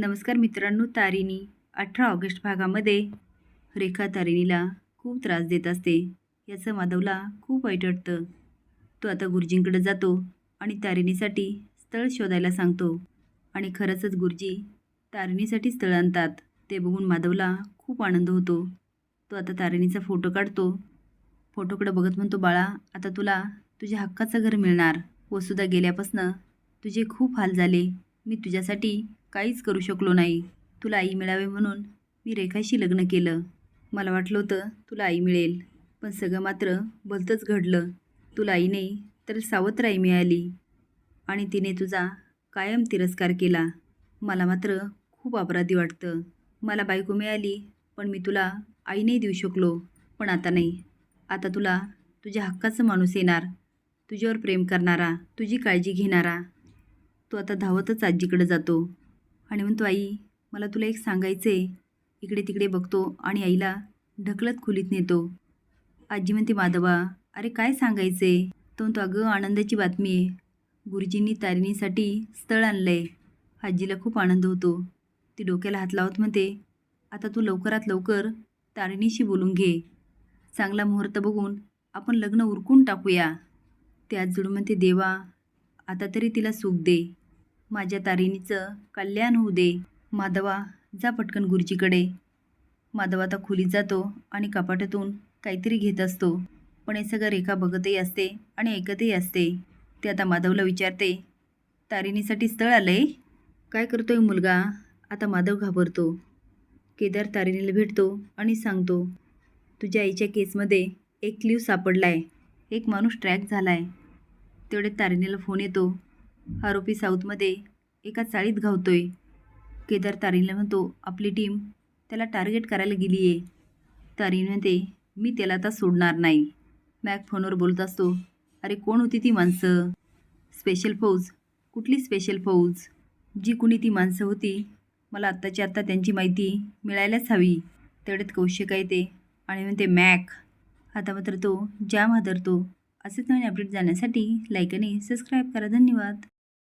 नमस्कार मित्रांनो तारिणी. अठरा ऑगस्ट भागामध्ये रेखा तारिणीला खूप त्रास देत असते. याचं माधवला खूप वाईट वाटतं. तो आता गुरुजींकडे जातो आणि तारिणीसाठी स्थळ शोधायला सांगतो. आणि खरंचच गुरुजी तारिणीसाठी स्थळ आणतात ते बघून माधवला खूप आनंद होतो. तो आता तारिणीचा फोटो काढतो. फोटोकडे बघत म्हणतो बाळा आता तुला तुझ्या हक्काचं घर मिळणार. वसुधा गेल्यापासनं तुझे खूप हाल झाले. मी तुझ्यासाठी काहीच करू शकलो नाही. तुला आई मिळावे म्हणून मी रेखाशी लग्न केलं. मला वाटलं होतं तुला आई मिळेल पण सगळं मात्र भलतंच घडलं. तुला आई नाही तर सावत्र आई मिळाली आणि तिने तुझा कायम तिरस्कार केला. मला मात्र खूप अपराधी वाटतं. मला बायको मिळाली पण मी तुला आई नाही देऊ शकलो. पण आता नाही. आता तुला तुझ्या हक्काचं माणूस येणार. तुझ्यावर प्रेम करणारा तुझी काळजी घेणारा. तो आता धावतच आजीकडे जातो. आणि म्हणतो आई मला तुला एक सांगायचं आहे इकडे तिकडे बघतो आणि आईला ढकलत खोलीत नेतो. आजी म्हणते माधवा अरे काय सांगायचं आहे तो म्हणतो अगं आनंदाची बातमी आहे. गुरुजींनी तारिणीसाठी स्थळ आणलं आहे आजीला खूप आनंद होतो. ती डोक्याला हात लावत म्हणते आता तू लवकरात लवकर तारिणीशी बोलून घे. चांगला मुहूर्त बघून आपण लग्न उरकून टाकूया. त्यात आज जुळून म्हणते देवा आता तरी तिला सुख दे. माझ्या तारिणीचं कल्याण होऊ दे. माधवा जा पटकन गुरुजीकडे. माधव आता खोलीत जातो आणि कपाटातून काहीतरी घेत असतो. पण हे सगळं रेखा बघतही असते आणि ऐकतही असते. ते आता माधवला विचारते तारिणीसाठी स्थळ आलं आहे काय करतोय मुलगा? आता माधव घाबरतो. केदार तारिणीला भेटतो आणि सांगतो तुझ्या आईच्या केसमध्ये एक क्ल्यू सापडला आहे एक माणूस ट्रॅक झाला आहे तेवढ्यात तारिणीला फोन येतो आरोपी साऊथमध्ये एका चाळीत घावतोय. केदार तारीनला म्हणतो आपली टीम त्याला टार्गेट करायला गेली आहे तारीन म्हणते मी त्याला आता सोडणार नाही. मॅक फोनवर बोलत असतो अरे कोण होती ती माणसं? स्पेशल फौज? कुठली स्पेशल फौज? जी कुणी ती माणसं होती? मला आत्ताची आत्ता त्यांची माहिती मिळायलाच हवी. तेवढ्यात कौशिक येते आणि म्हणते मॅक आता मात्र तो जाम हादरतो असेच नवीन अपडेट जाण्यासाठी लाईक आणि सबस्क्राईब करा. धन्यवाद.